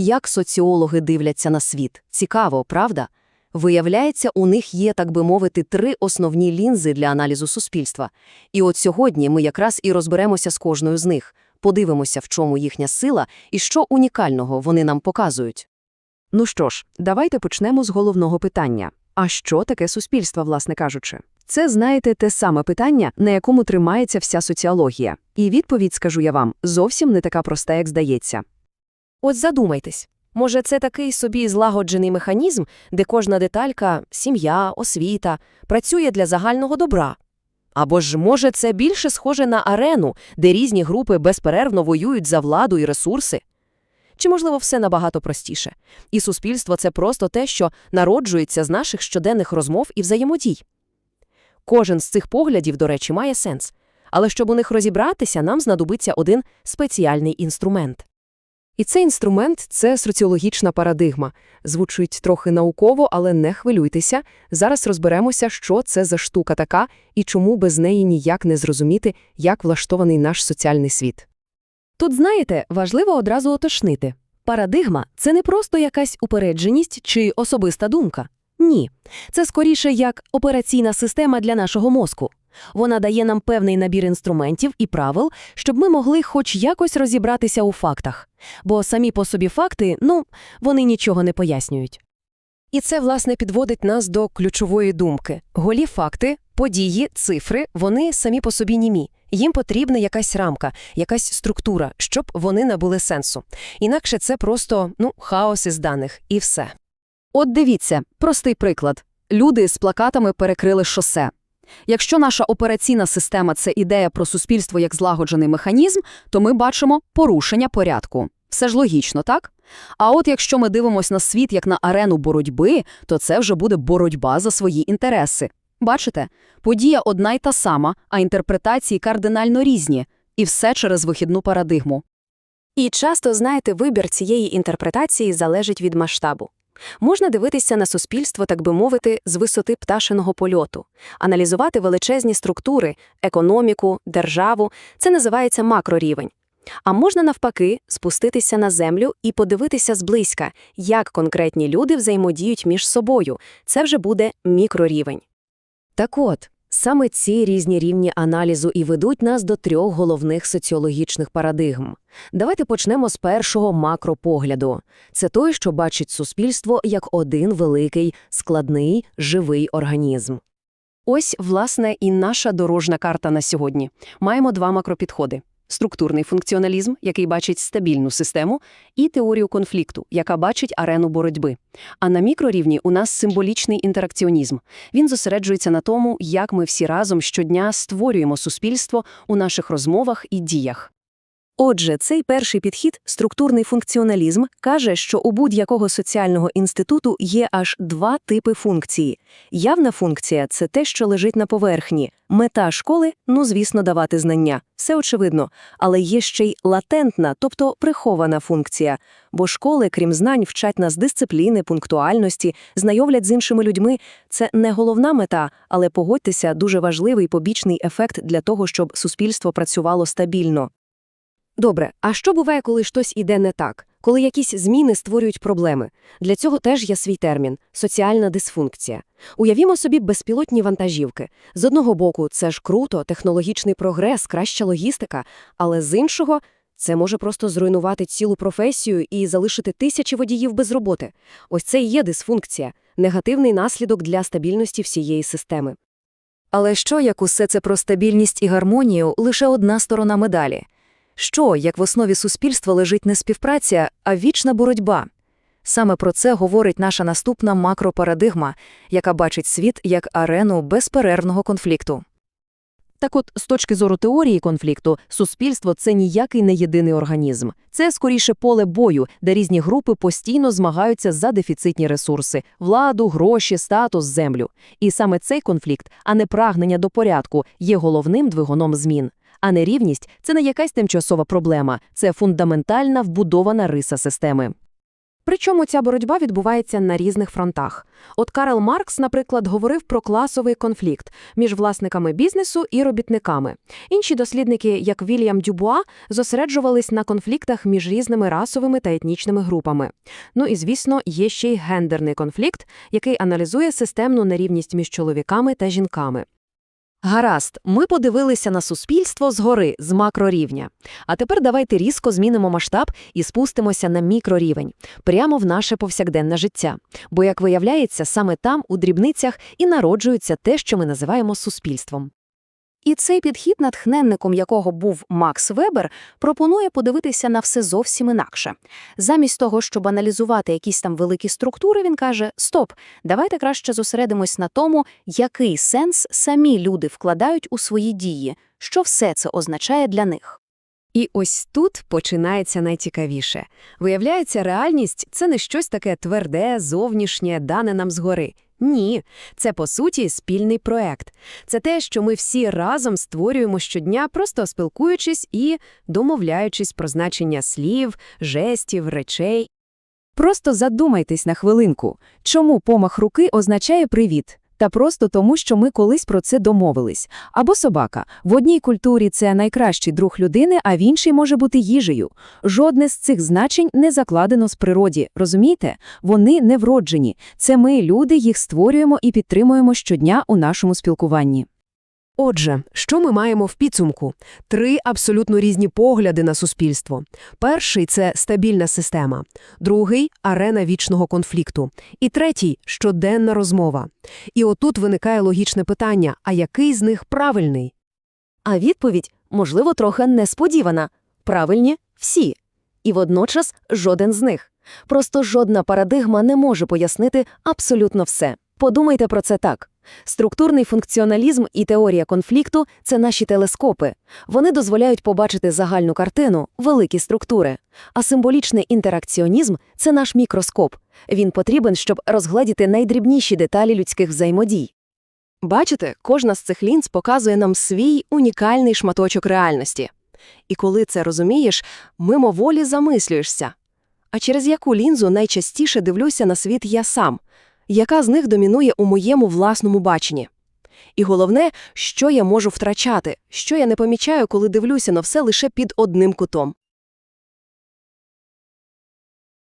Як соціологи дивляться на світ? Цікаво, правда? Виявляється, у них є, так би мовити, три основні лінзи для аналізу суспільства. І от сьогодні ми якраз і розберемося з кожною з них, подивимося, в чому їхня сила і що унікального вони нам показують. Ну що ж, давайте почнемо з головного питання. А що таке суспільство, власне кажучи? Це, знаєте, те саме питання, на якому тримається вся соціологія. І відповідь, скажу я вам, зовсім не така проста, як здається. От задумайтесь. Може, це такий собі злагоджений механізм, де кожна деталька, сім'я, освіта, працює для загального добра. Або ж, може, це більше схоже на арену, де різні групи безперервно воюють за владу і ресурси? Чи, можливо, все набагато простіше? І суспільство – це просто те, що народжується з наших щоденних розмов і взаємодій. Кожен з цих поглядів, до речі, має сенс. Але щоб у них розібратися, нам знадобиться один спеціальний інструмент. І цей інструмент – це соціологічна парадигма. Звучить трохи науково, але не хвилюйтеся. Зараз розберемося, що це за штука така і чому без неї ніяк не зрозуміти, як влаштований наш соціальний світ. Тут, знаєте, важливо одразу уточнити. Парадигма – це не просто якась упередженість чи особиста думка. Ні. Це скоріше як операційна система для нашого мозку. Вона дає нам певний набір інструментів і правил, щоб ми могли хоч якось розібратися у фактах. Бо самі по собі факти, ну, вони нічого не пояснюють. І це, власне, підводить нас до ключової думки. Голі факти, події, цифри, вони самі по собі німі. Їм потрібна якась рамка, якась структура, щоб вони набули сенсу. Інакше це просто, ну, хаос із даних, і все. От дивіться, простий приклад. Люди з плакатами перекрили шосе. Якщо наша операційна система – це ідея про суспільство як злагоджений механізм, то ми бачимо порушення порядку. Все ж логічно, так? А от якщо ми дивимося на світ як на арену боротьби, то це вже буде боротьба за свої інтереси. Бачите? Подія одна й та сама, а інтерпретації кардинально різні. І все через вихідну парадигму. І часто, знаєте, вибір цієї інтерпретації залежить від масштабу. Можна дивитися на суспільство, так би мовити, з висоти пташиного польоту, аналізувати величезні структури, економіку, державу це називається макрорівень. А можна навпаки спуститися на землю і подивитися зблизька, як конкретні люди взаємодіють між собою. Це вже буде мікрорівень. Так от, саме ці різні рівні аналізу і ведуть нас до трьох головних соціологічних парадигм. Давайте почнемо з першого макропогляду. Це той, що бачить суспільство як один великий, складний, живий організм. Ось, власне, і наша дорожна карта на сьогодні. Маємо два макропідходи. Структурний функціоналізм, який бачить стабільну систему, і теорію конфлікту, яка бачить арену боротьби. А на мікрорівні у нас символічний інтеракціонізм. Він зосереджується на тому, як ми всі разом щодня створюємо суспільство у наших розмовах і діях. Отже, цей перший підхід, структурний функціоналізм, каже, що у будь-якого соціального інституту є аж два типи функції. Явна функція – це те, що лежить на поверхні. Мета школи – ну, звісно, давати знання. Все очевидно. Але є ще й латентна, тобто прихована функція. Бо школи, крім знань, вчать нас дисципліни, пунктуальності, знайомлять з іншими людьми. Це не головна мета, але, погодьтеся, дуже важливий побічний ефект для того, щоб суспільство працювало стабільно. Добре, а що буває, коли щось іде не так? Коли якісь зміни створюють проблеми? Для цього теж є свій термін – соціальна дисфункція. Уявімо собі безпілотні вантажівки. З одного боку, це ж круто, технологічний прогрес, краща логістика, але з іншого – це може просто зруйнувати цілу професію і залишити тисячі водіїв без роботи. Ось це і є дисфункція – негативний наслідок для стабільності всієї системи. Але що, як усе це про стабільність і гармонію, лише одна сторона медалі? Що, як в основі суспільства лежить не співпраця, а вічна боротьба? Саме про це говорить наша наступна макропарадигма, яка бачить світ як арену безперервного конфлікту. Так от, з точки зору теорії конфлікту, суспільство – це ніякий не єдиний організм. Це, скоріше, поле бою, де різні групи постійно змагаються за дефіцитні ресурси – владу, гроші, статус, землю. І саме цей конфлікт, а не прагнення до порядку, є головним двигуном змін. А нерівність – це не якась тимчасова проблема, це фундаментальна вбудована риса системи. Причому ця боротьба відбувається на різних фронтах. От Карл Маркс, наприклад, говорив про класовий конфлікт між власниками бізнесу і робітниками. Інші дослідники, як Вільям Дюбуа, зосереджувались на конфліктах між різними расовими та етнічними групами. Ну і, звісно, є ще й гендерний конфлікт, який аналізує системну нерівність між чоловіками та жінками. Гаразд, ми подивилися на суспільство згори, з макрорівня. А тепер давайте різко змінимо масштаб і спустимося на мікрорівень, прямо в наше повсякденне життя. Бо, як виявляється, саме там, у дрібницях, і народжується те, що ми називаємо суспільством. І цей підхід, натхненником якого був Макс Вебер, пропонує подивитися на все зовсім інакше. Замість того, щоб аналізувати якісь там великі структури, він каже: Стоп, давайте краще зосередимось на тому, який сенс самі люди вкладають у свої дії, що все це означає для них. І ось тут починається найцікавіше. Виявляється, реальність – це не щось таке тверде, зовнішнє, дане нам згори. Ні, це, по суті, спільний проект. Це те, що ми всі разом створюємо щодня, просто спілкуючись і домовляючись про значення слів, жестів, речей. Просто задумайтесь на хвилинку, чому помах руки означає «привіт»? Та просто тому, що ми колись про це домовились. Або собака. В одній культурі це найкращий друг людини, а в іншій може бути їжею. Жодне з цих значень не закладено з природі, розумієте? Вони не вроджені. Це ми, люди, їх створюємо і підтримуємо щодня у нашому спілкуванні. Отже, що ми маємо в підсумку? Три абсолютно різні погляди на суспільство. Перший – це стабільна система, другий – арена вічного конфлікту, і третій – щоденна розмова. І отут виникає логічне питання, а який з них правильний? А відповідь, можливо, трохи несподівана. Правильні – всі. І водночас жоден з них. Просто жодна парадигма не може пояснити абсолютно все. Подумайте про це так. Структурний функціоналізм і теорія конфлікту – це наші телескопи. Вони дозволяють побачити загальну картину, великі структури. А символічний інтеракціонізм – це наш мікроскоп. Він потрібен, щоб розгледіти найдрібніші деталі людських взаємодій. Бачите, кожна з цих лінз показує нам свій унікальний шматочок реальності. І коли це розумієш, мимоволі замислюєшся. А через яку лінзу найчастіше дивлюся на світ я сам? Яка з них домінує у моєму власному баченні? І головне, що я можу втрачати, що я не помічаю, коли дивлюся на все лише під одним кутом.